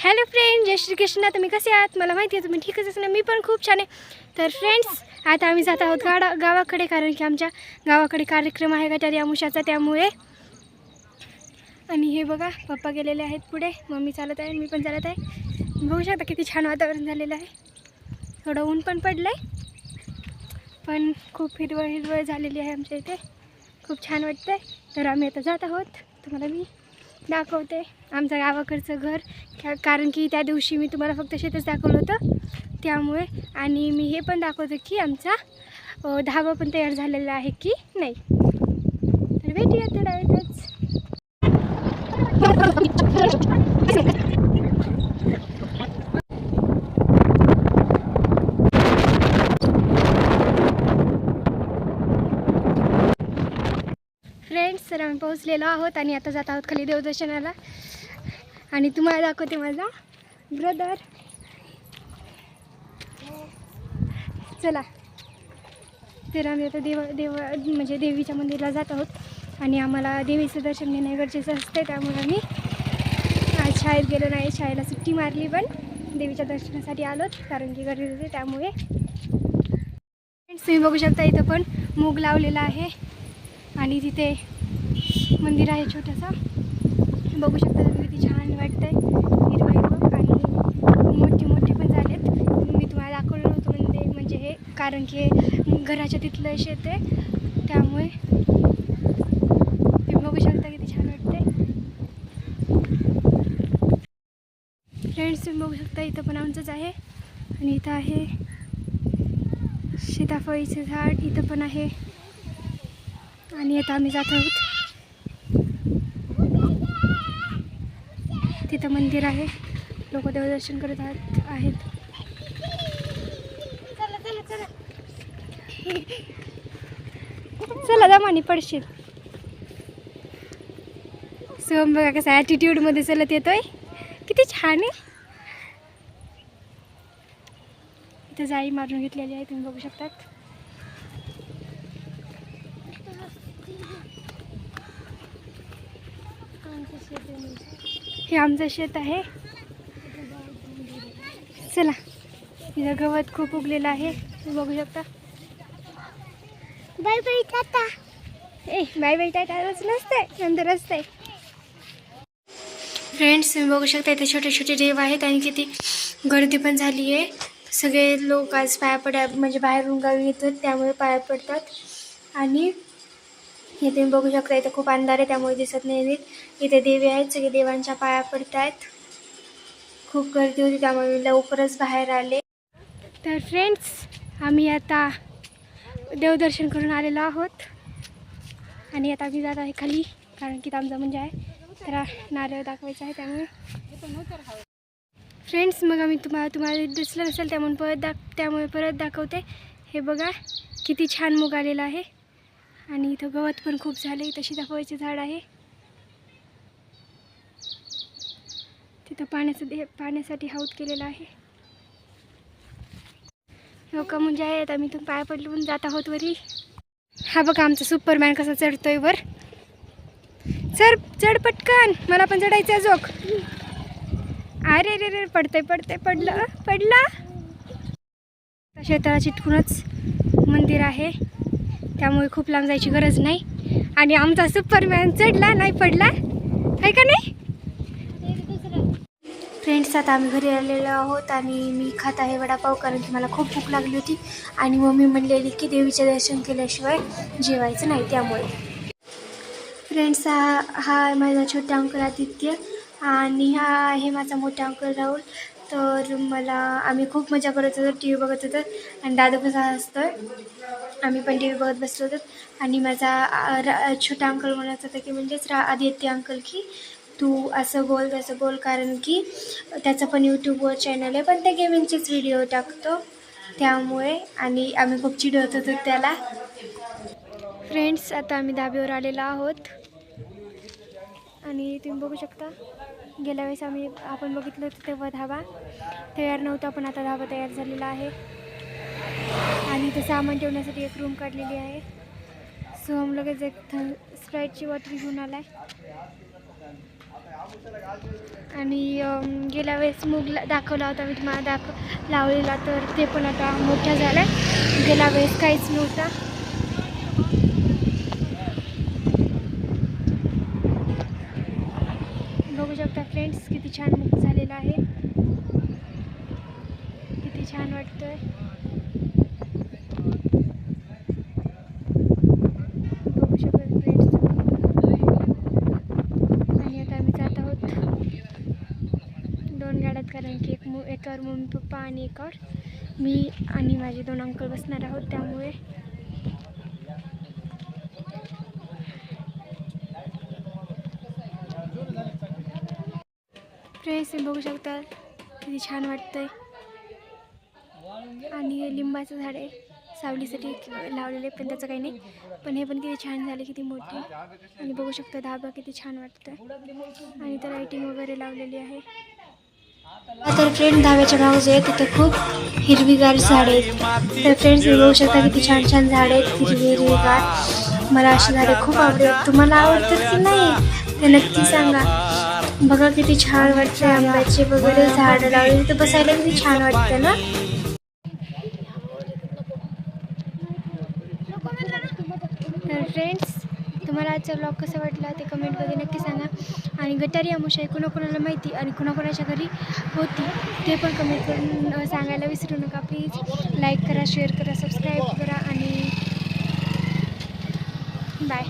Hello friend जय श्री कृष्णा तुम्ही कसे आहात? मला माहिती आहे तुम्ही ठीकच असणार मी पण खूप छान आहे. तर फ्रेंड्स आता आम्ही जात आहोत गाडा गावाकडे कारण की आमच्या गावाकडे कार्यक्रम आहे गटारी आमुषाचा त्यामुळे आणि हे बघा पप्पा गेलेले आहेत पुढे. मम्मी चालत आहे मी पण चालत आहे. बघू शकता किती छान वातावरण झालेलं आहे. थोडं ऊन पण पडलं आहे पण खूप हिरवळ हिरवळ झालेली आहे आमच्या इथे. खूप छान वाटतं आहे तर आम्ही आता जात आहोत. तुम्हाला मी दाखवते. आमचं गावाकडचं घर. कारण की त्या दिवशी मी तुम्हाला फक्त शेतच दाखवलं होतं. त्यामुळे आणि मी हे पण दाखवतो की आमचा धाबा पण तयार झालेला आहे की नाही. तर भेटूया थोड्या वेळेतच फ्रेंड्स तर आम्ही पोहोचलेलो आहोत आणि आता जात आहोत खाली देवदर्शनाला. आणि तुम्हाला दाखवते माझा ब्रदर चला. तर आम्ही आता देव देव म्हणजे देवीच्या मंदिरला जात आहोत. आणि आम्हाला देवीचं दर्शन घेणे गरजेचं असते त्यामुळे आम्ही आज शाळेत गेलो नाही शाळेला सुट्टी मारली पण देवीच्या दर्शनासाठी आलोत कारण की गर्दी होते त्यामुळे. तुम्ही बघू शकता इथं पण मूग लावलेला आहे. आणि तिथे मंदिर आहे छोटंसं. बघू शकता तुम्ही किती छान वाटतंय. हिरवं हिरवं आणि मोठे मोठे पण झालेत. मी तुम्हाला दाखवलं होतं म्हणजे म्हणजे हे कारण की हे घराच्या तिथलं शेत आहे. त्यामुळे तुम्ही बघू शकता किती छान वाटते फ्रेंड्स तुम्ही बघू शकता इथं पण आमचंच आहे. आणि इथं आहे सीताफळीचं झाड. इथं पण आहे. आणि आता आम्ही जात आहोत. तिथं मंदिर आहे. लोक देवदर्शन करत आहेत चला दमानी पडशील. सोम बघा कसा ॲटिट्यूडमध्ये चलत येतोय. किती छान आहे. इथं जाई मारून घेतलेली आहे तुम्ही बघू शकतात. हे आमचं शेत आहे. चला इथं गवत खूप उगलेलं आहे. तुम्ही बघू शकता. Bye bye tata. ए बाय बाय टाटाच नसते नंतर असते फ्रेंड्स तुम्ही बघू शकता इथे छोटे छोटे देव आहेत आणि किती गर्दी पण झाली आहे. सगळे लोक आज पाया पड्या म्हणजे बाहेरून गावी येतात त्यामुळे पाया पडतात. आणि हे तुम्ही बघू शकता इथे खूप अंधार आहे त्यामुळे दिसत नाही इथे देवी आहेत सगळे देवांच्या पाया पडत आहेत खूप गर्दी होती त्यामुळे मी लवकरच बाहेर आले. तर फ्रेंड्स आम्ही आता देवदर्शन करून आलेलो आहोत. आणि आता आम्ही जात आहे खाली कारण की आमचा म्हणजे आहे. तर नारळ दाखवायचं आहे त्यामुळे. फ्रेंड्स मग आम्ही तुम्हाला तुम्हाला दिसलं नसेल त्यामुळे परत दाख त्यामुळे परत दाखवते. हे बघा किती छान मूग आलेला आहे. आणि इथं गवत पण खूप झाले इथं सीताफळाचे झाड आहे. तिथं पाण्याचं दे पाण्यासाठी हौद केलेला आहे. हो लोक म्हणजे आहे. आता मी इथून पाय पडलून जात आहोत वरी. हा बघा आमचा सुपरमॅन कसा चढतोय वर. चढ चढ पटकन. मला पण चढायचं जोक अरे रे रे पडतंय पडतंय पडलं पडला. शेताला चिटकूनच मंदिर आहे. त्यामुळे खूप लांब जायची गरज नाही. आणि आमचा सुपरमॅन चढला नाही पडला. आहे का नाही? फ्रेंड्स आता आम्ही घरी आलेलो आहोत आणि मी खात आहे वडापाव कारण की मला खूप भूक लागली होती. आणि मम्मी म्हणलेली की देवीचे दर्शन केल्याशिवाय जेवायचं नाही त्यामुळे. फ्रेंड्स हा हा माझा छोटा अंकल आदित्य आणि हा आहे माझा मोठा अंकल राहुल. तर मला आम्ही खूप मजा करत होतो टी व्ही बघत होतो. आणि दादा पण असतो. आम्ही पण टी व्ही बघत बसलो होतो. आणि माझा छोटा अंकल म्हणत होता की म्हणजेच रा आदित्य अंकल की तू असं बोल तसं बोल. कारण की त्याचं पण यूट्यूबवर चॅनल आहे. पण त्या गेमिंगचेच व्हिडिओ टाकतो. त्यामुळे आणि आम्ही खूप चिडवत होतो त्याला. फ्रेंड्स आता आम्ही धाब्यावर आलेलो आहोत. आणि तुम्ही बघू शकता. गेल्या वेळेस आम्ही आपण बघितलं होतं तेव्हा धाबा. तयार नव्हता पण आता धाबा तयार झालेला आहे. आणि इथं सामान ठेवण्यासाठी एक रूम काढलेली आहे. सोहम लगेच एक थ स्प्राईटची वॉटर घेऊन आला आहे आणि गेल्या वेळेस मूग दाखवला होता मी तुम्हाला दाखव लावलेला तर ते पण आता मोठा झाला आहे गेल्या वेळेस काहीच नव्हता बघू शकता फ्रेंड्स किती छान मूग झालेला आहे. किती छान वाटतंय. बघू फ्रेंड्स आणि आता आम्ही जात आहोत. दोन गाड्यात कारण की एक मु एकावर मम्मी पप्पा आणि एकावर. मी आणि माझे दोन अंकल बसणार आहोत त्यामुळे. फ्रेंड्स तुम्ही बघू शकता. किती छान वाटतंय. आणि लिंबाचं झाड आहे. सावलीसाठी लावलेले पण त्याचं काही नाही. पण हे पण किती छान झाले किती मोठे आणि बघू शकता धाबा किती छान वाटतं आणि तर लाईटिंग वगैरे लावलेली आहे. तर फ्रेंड धाब्याच्या बाजूचे आहे तिथे खूप हिरवीगार झाडे आहेत. तर फ्रेंड्स तुम्ही बघू शकता किती छान छान झाडे आहेत हिरवी हिरवीगार. मला अशी झाडे खूप आवडतात. तुम्हाला आवडतात की नाही ते नक्की सांगा. बघा किती छान वाटते आंब्याचे वगैरे झाडं लावले तिथे बसायला किती छान वाटतं ना? तर फ्रेंड्स तुम्हाला आजचा ब्लॉग कसा वाटला ते कमेंटमध्ये नक्की सांगा. आणि गटारी अमुषा कुणाकुणाला माहिती आणि कुणाकुणाच्या घरी होती ते पण कमेंट करून सांगायला विसरू नका. प्लीज लाईक करा शेअर करा सबस्क्राईब करा आणि बाय